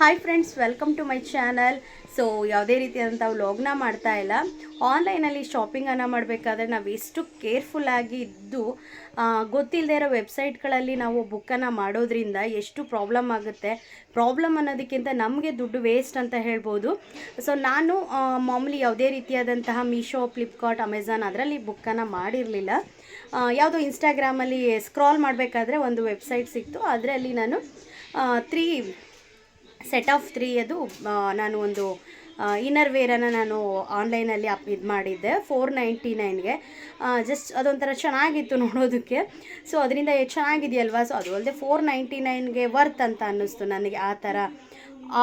Hi friends welcome to my channel so ಯಾವುದೇ ರೀತಿಯಾದಂಥ ವ್ಲಾಗ್ನ ಮಾಡ್ತಾ ಇಲ್ಲ. ಆನ್ಲೈನಲ್ಲಿ ಶಾಪಿಂಗನ್ನು ಮಾಡಬೇಕಾದ್ರೆ ನಾವು ಎಷ್ಟು ಕೇರ್ಫುಲ್ಲಾಗಿ ಇದ್ದು ಗೊತ್ತಿಲ್ಲದೆ ಇರೋ ವೆಬ್ಸೈಟ್ಗಳಲ್ಲಿ ನಾವು ಬುಕ್ಕನ್ನು ಮಾಡೋದ್ರಿಂದ ಎಷ್ಟು ಪ್ರಾಬ್ಲಮ್ ಆಗುತ್ತೆ. ಪ್ರಾಬ್ಲಮ್ ಅನ್ನೋದಕ್ಕಿಂತ ನಮಗೆ ದುಡ್ಡು ವೇಸ್ಟ್ ಅಂತ ಹೇಳ್ಬೋದು. ಸೊ ನಾನು ಮಾಮೂಲಿ ಯಾವುದೇ ರೀತಿಯಾದಂತಹ ಮೀಶೋ ಫ್ಲಿಪ್ಕಾರ್ಟ್ ಅಮೆಝಾನ್ ಅದರಲ್ಲಿ ಬುಕ್ಕನ್ನು ಮಾಡಿರಲಿಲ್ಲ. ಯಾವುದೋ ಇನ್ಸ್ಟಾಗ್ರಾಮಲ್ಲಿ ಸ್ಕ್ರಾಲ್ ಮಾಡಬೇಕಾದ್ರೆ ಒಂದು ವೆಬ್ಸೈಟ್ ಸಿಕ್ತು. ಅದರಲ್ಲಿ ನಾನು ತ್ರೀ ಸೆಟ್ ಆಫ್ ತ್ರೀ ಅದು ನಾನು ಒಂದು ಇನ್ನರ್ ವೇರನ್ನು ನಾನು ಆನ್ಲೈನಲ್ಲಿ ಅಪ್ ಇದು ಮಾಡಿದ್ದೆ ಫೋರ್ ನೈಂಟಿ ನೈನ್ಗೆ ಜಸ್ಟ್ ಅದೊಂಥರ ಚೆನ್ನಾಗಿತ್ತು ನೋಡೋದಕ್ಕೆ. ಸೊ ಅದರಿಂದ ಚೆನ್ನಾಗಿದೆಯಲ್ವಾ? ಸೊ ಅದು ಅಲ್ಲದೆ ಫೋರ್ ನೈಂಟಿ ನೈನ್ಗೆ ವರ್ತ್ ಅಂತ ಅನ್ನಿಸ್ತು ನನಗೆ ಆ ಥರ.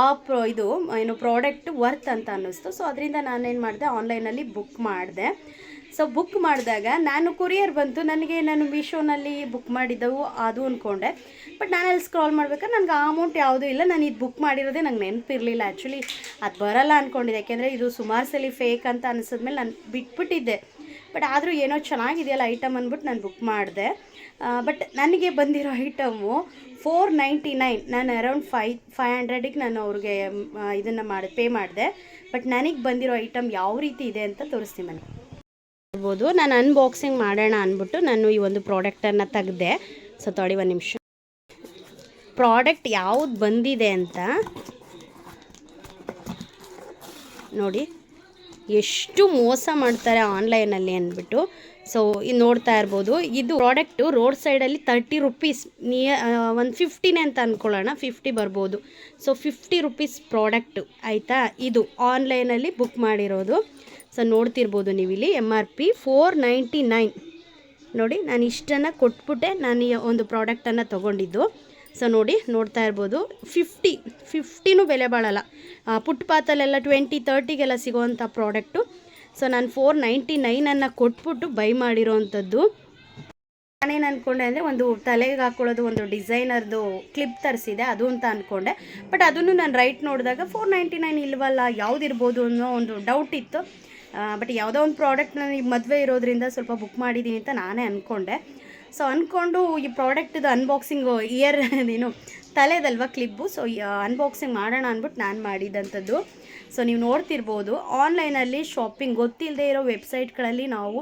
ಆ ಪ್ರೊ, ಇದು, ಏನು ಪ್ರಾಡಕ್ಟ್ ವರ್ತ್ ಅಂತ ಅನ್ನಿಸ್ತು. ಸೊ ಅದರಿಂದ ನಾನೇನು ಮಾಡಿದೆ ಆನ್ಲೈನಲ್ಲಿ ಬುಕ್ ಮಾಡಿದೆ. ಸೊ ಬುಕ್ ಮಾಡಿದಾಗ ನಾನು ಕೊರಿಯರ್ ಬಂತು. ನನಗೆ ನಾನು ಮೀಶೋನಲ್ಲಿ ಬುಕ್ ಮಾಡಿದ್ದವು, ಅದು ಅಂದ್ಕೊಂಡೆ ಬಟ್ ನಾನು ಅಲ್ಲಿ ಸ್ಕ್ರಾಲ್ ಮಾಡ್ಬೇಕಾದ್ರೆ ನನಗೆ ಅಮೌಂಟ್ ಯಾವುದೂ ಇಲ್ಲ. ನಾನು ಇದು ಬುಕ್ ಮಾಡಿರೋದೇ ನಂಗೆ ನೆನಪಿರಲಿಲ್ಲ. ಆ್ಯಕ್ಚುಲಿ ಅದು ಬರಲ್ಲ ಅಂದ್ಕೊಂಡಿದ್ದೆ ಯಾಕೆಂದರೆ ಇದು ಸುಮಾರು ಸಲ ಫೇಕ್ ಅಂತ ಅನಿಸಿದ್ಮೇಲೆ ನಾನು ಬಿಟ್ಬಿಟ್ಟಿದ್ದೆ. ಬಟ್ ಆದರೂ ಏನೋ ಚೆನ್ನಾಗಿದೆಯಲ್ಲ ಐಟಮ್ ಅಂದ್ಬಿಟ್ಟು ನಾನು ಬುಕ್ ಮಾಡಿದೆ. ಬಟ್ ನನಗೆ ಬಂದಿರೋ ಐಟಮು ಫೋರ್ ನೈಂಟಿ ನೈನ್ ನಾನು ಅರೌಂಡ್ ಫೈ ಫೈವ್ ಹಂಡ್ರೆಡಿಗೆ ನಾನು ಅವ್ರಿಗೆ ಇದನ್ನು ಮಾಡಿ ಪೇ ಮಾಡಿದೆ. ಬಟ್ ನನಗೆ ಬಂದಿರೋ ಐಟಮ್ ಯಾವ ರೀತಿ ಇದೆ ಅಂತ ತೋರಿಸ್ತೀನಿ ನನಗೆ ಇರ್ಬೋದು ನಾನು ಅನ್ಬಾಕ್ಸಿಂಗ್ ಮಾಡೋಣ ಅಂದ್ಬಿಟ್ಟು ನಾನು ಈ ಒಂದು ಪ್ರಾಡಕ್ಟನ್ನು ತೆಗೆದೆ. ಸೊ ತೊಡಿ ಒಂದು ನಿಮಿಷ. ಪ್ರಾಡಕ್ಟ್ ಯಾವುದು ಬಂದಿದೆ ಅಂತ ನೋಡಿ. ಎಷ್ಟು ಮೋಸ ಮಾಡ್ತಾರೆ ಆನ್ಲೈನಲ್ಲಿ ಅಂದ್ಬಿಟ್ಟು. ಸೊ ಇದು ನೋಡ್ತಾ ಇರ್ಬೋದು. ಇದು ಪ್ರಾಡಕ್ಟು ರೋಡ್ ಸೈಡಲ್ಲಿ ತರ್ಟಿ ರುಪೀಸ್ ನಿಯರ್ ಒಂದು ಫಿಫ್ಟಿನೇ ಅಂತ ಅಂದ್ಕೊಳ್ಳೋಣ ಫಿಫ್ಟಿ ಬರ್ಬೋದು. ಸೊ ಫಿಫ್ಟಿ ರುಪೀಸ್ ಪ್ರಾಡಕ್ಟು ಆಯಿತಾ? ಇದು ಆನ್ಲೈನಲ್ಲಿ ಬುಕ್ ಮಾಡಿರೋದು. ಸೊ ನೋಡ್ತಿರ್ಬೋದು ನೀವು ಇಲ್ಲಿ M R P four ninety nine ನೋಡಿ, ನಾನು ಇಷ್ಟನ್ನು ಕೊಟ್ಬಿಟ್ಟೆ. ನಾನು ಒಂದು ಪ್ರಾಡಕ್ಟನ್ನು ತೊಗೊಂಡಿದ್ದು. ಸೊ ನೋಡಿ, ನೋಡ್ತಾ ಇರ್ಬೋದು. ಫಿಫ್ಟಿ ಫಿಫ್ಟಿನೂ ಬೆಲೆ ಬಾಳಲ್ಲ. ಪುಟ್ಪಾತಲ್ಲೆಲ್ಲ ಟ್ವೆಂಟಿ ತರ್ಟಿಗೆಲ್ಲ ಸಿಗೋವಂಥ ಪ್ರಾಡಕ್ಟು ಸೊ ನಾನು ಫೋರ್ ನೈಂಟಿ ನೈನನ್ನು ಕೊಟ್ಬಿಟ್ಟು ಬೈ ಮಾಡಿರೋವಂಥದ್ದು ನಾನೇನು ಅಂದ್ಕೊಂಡೆ ಅಂದರೆ ಒಂದು ತಲೆಗೆ ಹಾಕೊಳ್ಳೋದು, ಒಂದು ಡಿಸೈನರ್ದು ಕ್ಲಿಪ್ ತರಿಸಿದೆ, ಅದು ಅಂತ ಅಂದ್ಕೊಂಡೆ ಬಟ್ ಅದನ್ನು ನಾನು ರೈಟ್ ನೋಡಿದಾಗ ಫೋರ್ ನೈಂಟಿ ನೈನ್ ಇಲ್ವಲ್ಲ, ಯಾವುದಿರ್ಬೋದು ಅನ್ನೋ ಒಂದು ಡೌಟ್ ಇತ್ತು. ಬಟ್ ಯಾವುದೋ ಒಂದು ಪ್ರಾಡಕ್ಟ್ ನನಗೆ ಮದುವೆ ಇರೋದ್ರಿಂದ ಸ್ವಲ್ಪ ಬುಕ್ ಮಾಡಿದ್ದೀನಿ ಅಂತ ನಾನೇ ಅಂದ್ಕೊಂಡೆ ಸೊ ಅಂದ್ಕೊಂಡು ಈ ಪ್ರಾಡಕ್ಟ್ದು ಅನ್ಬಾಕ್ಸಿಂಗು ಇಯರ್ ಏನು ತಲೆದಲ್ವ ಕ್ಲಿಪ್ಪು ಸೊ ಅನ್ಬಾಕ್ಸಿಂಗ್ ಮಾಡೋಣ ಅಂದ್ಬಿಟ್ಟು ನಾನು ಮಾಡಿದಂಥದ್ದು. ಸೊ ನೀವು ನೋಡ್ತಿರ್ಬೋದು ಆನ್ಲೈನಲ್ಲಿ ಶಾಪಿಂಗ್ ಗೊತ್ತಿಲ್ಲದೆ ಇರೋ ವೆಬ್ಸೈಟ್ಗಳಲ್ಲಿ ನಾವು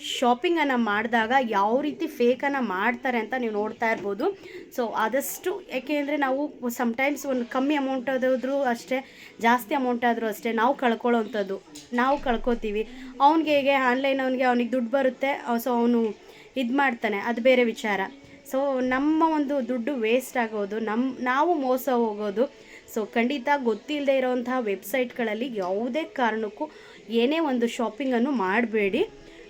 ಶಾಪಿಂಗನ್ನು ಮಾಡಿದಾಗ ಯಾವ ರೀತಿ ಫೇಕನ್ನು ಮಾಡ್ತಾರೆ ಅಂತ ನೀವು ನೋಡ್ತಾ ಇರ್ಬೋದು. ಸೊ ಆದಷ್ಟು ಯಾಕೆಂದರೆ ನಾವು ಸಮಟೈಮ್ಸ್ ಒಂದು ಕಮ್ಮಿ ಅಮೌಂಟ್ ಆದರೂ ಅಷ್ಟೇ, ಜಾಸ್ತಿ ಅಮೌಂಟ್ ಆದರೂ ಅಷ್ಟೇ ನಾವು ಕಳ್ಕೊಳ್ಳೋವಂಥದ್ದು ನಾವು ಕಳ್ಕೊತೀವಿ. ಅವ್ನಿಗೆ ಹೇಗೆ ಆನ್ಲೈನ್ ಅವನಿಗೆ ಅವ್ನಿಗೆ ದುಡ್ಡು ಬರುತ್ತೆ ಸೊ ಅವನು ಇದು ಮಾಡ್ತಾನೆ. ಅದು ಬೇರೆ ವಿಚಾರ. ಸೊ ನಮ್ಮ ಒಂದು ದುಡ್ಡು ವೇಸ್ಟ್ ಆಗೋದು ನಮ್ಮ ನಾವು ಮೋಸ ಹೋಗೋದು. ಸೊ ಖಂಡಿತ ಗೊತ್ತಿಲ್ಲದೆ ಇರೋವಂಥ ವೆಬ್ಸೈಟ್ಗಳಲ್ಲಿ ಯಾವುದೇ ಕಾರಣಕ್ಕೂ ಏನೇ ಒಂದು ಶಾಪಿಂಗನ್ನು ಮಾಡಬೇಡಿ.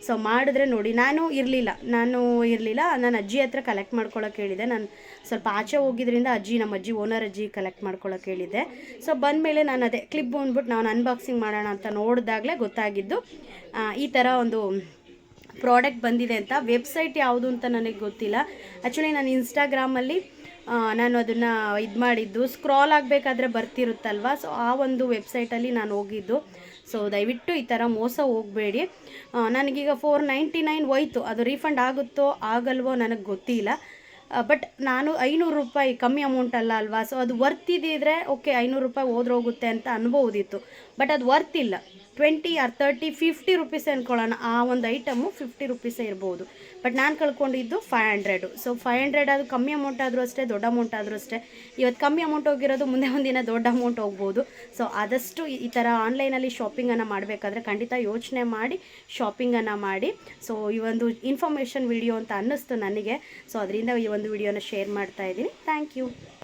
ಸೊ ಮಾಡಿದ್ರೆ ನೋಡಿ, ನಾನು ಇರಲಿಲ್ಲ. ನಾನು ಇರಲಿಲ್ಲ. ನಾನು ಅಜ್ಜಿ ಹತ್ರ ಕಲೆಕ್ಟ್ ಮಾಡ್ಕೊಳ್ಳೋಕೆ ಹೇಳಿದೆ. ನಾನು ಸ್ವಲ್ಪ ಆಚೆ ಹೋಗಿದ್ರಿಂದ ಅಜ್ಜಿ, ನಮ್ಮ ಅಜ್ಜಿ ಓನರ್ ಅಜ್ಜಿ ಕಲೆಕ್ಟ್ ಮಾಡ್ಕೊಳಕ್ಕೆ ಹೇಳಿದ್ದೆ. ಸೊ ಬಂದಮೇಲೆ ನಾನು ಅದೇ ಕ್ಲಿಪ್ ಬಂದ್ಬಿಟ್ಟು ನಾನು ಅನ್ಬಾಕ್ಸಿಂಗ್ ಮಾಡೋಣ ಅಂತ ನೋಡಿದಾಗಲೇ ಗೊತ್ತಾಗಿದ್ದು ಈ ಥರ ಒಂದು ಪ್ರಾಡಕ್ಟ್ ಬಂದಿದೆ ಅಂತ. ವೆಬ್ಸೈಟ್ ಯಾವುದು ಅಂತ ನನಗೆ ಗೊತ್ತಿಲ್ಲ. ಆ್ಯಕ್ಚುಲಿ ನಾನು ಇನ್ಸ್ಟಾಗ್ರಾಮಲ್ಲಿ ನಾನು ಅದನ್ನು ಇದು ಮಾಡಿದ್ದು. ಸ್ಕ್ರಾಲ್ ಆಗಬೇಕಾದ್ರೆ ಬರ್ತಿರುತ್ತಲ್ವ? ಸೊ ಆ ಒಂದು ವೆಬ್ಸೈಟಲ್ಲಿ ನಾನು ಹೋಗಿದ್ದು. ಸೊ ದಯವಿಟ್ಟು ಈ ಥರ ಮೋಸ ಹೋಗಬೇಡಿ. ನನಗೀಗ ಫೋರ್ ನೈಂಟಿ ನೈನ್ ಹೋಯ್ತು. ಅದು ರೀಫಂಡ್ ಆಗುತ್ತೋ ಆಗಲ್ವೋ ನನಗೆ ಗೊತ್ತಿಲ್ಲ. ಬಟ್ ನಾನು ಐನೂರು ರೂಪಾಯಿ ಕಮ್ಮಿ ಅಮೌಂಟ್ ಅಲ್ಲ ಅಲ್ವಾ? ಸೊ ಅದು ವರ್ತ್ ಇದ್ದಿದ್ರೆ ಓಕೆ ಐನೂರು ರೂಪಾಯಿ ಹೋದ್ರೋಗುತ್ತೆ ಅಂತ ಅನ್ಬೋದಿತ್ತು. ಬಟ್ ಅದು ವರ್ತ್ ಇಲ್ಲ. Twenty or thirty fifty rupees ಅಂದ್ಕೊಳ್ಳೋಣ ಆ ಒಂದು ಐಟಮು ಫಿಫ್ಟಿ ರುಪೀಸೇ ಇರ್ಬೋದು. ಬಟ್ ನಾನು ಕಳ್ಕೊಂಡಿದ್ದು five hundred so five hundred ಅದು ಕಮ್ಮಿ ಅಮೌಂಟ್ ಆದರೂ ಅಷ್ಟೇ, ದೊಡ್ಡ ಅಮೌಂಟ್ ಆದರೂ ಅಷ್ಟೇ. ಇವತ್ತು ಕಮ್ಮಿ ಅಮೌಂಟ್ ಹೋಗಿರೋದು ಮುಂದೆ ಒಂದಿನ ದೊಡ್ಡ ಅಮೌಂಟ್ ಹೋಗ್ಬೋದು. ಸೊ ಆದಷ್ಟು ಈ- ಥರ ಆನ್ಲೈನಲ್ಲಿ ಶಾಪಿಂಗನ್ನು ಮಾಡಬೇಕಾದ್ರೆ ಖಂಡಿತ ಯೋಚನೆ ಮಾಡಿ ಶಾಪಿಂಗನ್ನು ಮಾಡಿ. ಸೊ ಈ ಒಂದು ಇನ್ಫಾರ್ಮೇಷನ್ ವಿಡಿಯೋ ಅಂತ ಅನ್ನಿಸ್ತು ನನಗೆ. ಸೊ ಅದರಿಂದ ಈ ಒಂದು ವಿಡಿಯೋನ ಶೇರ್ ಮಾಡ್ತಾ ಇದ್ದೀನಿ. Thank you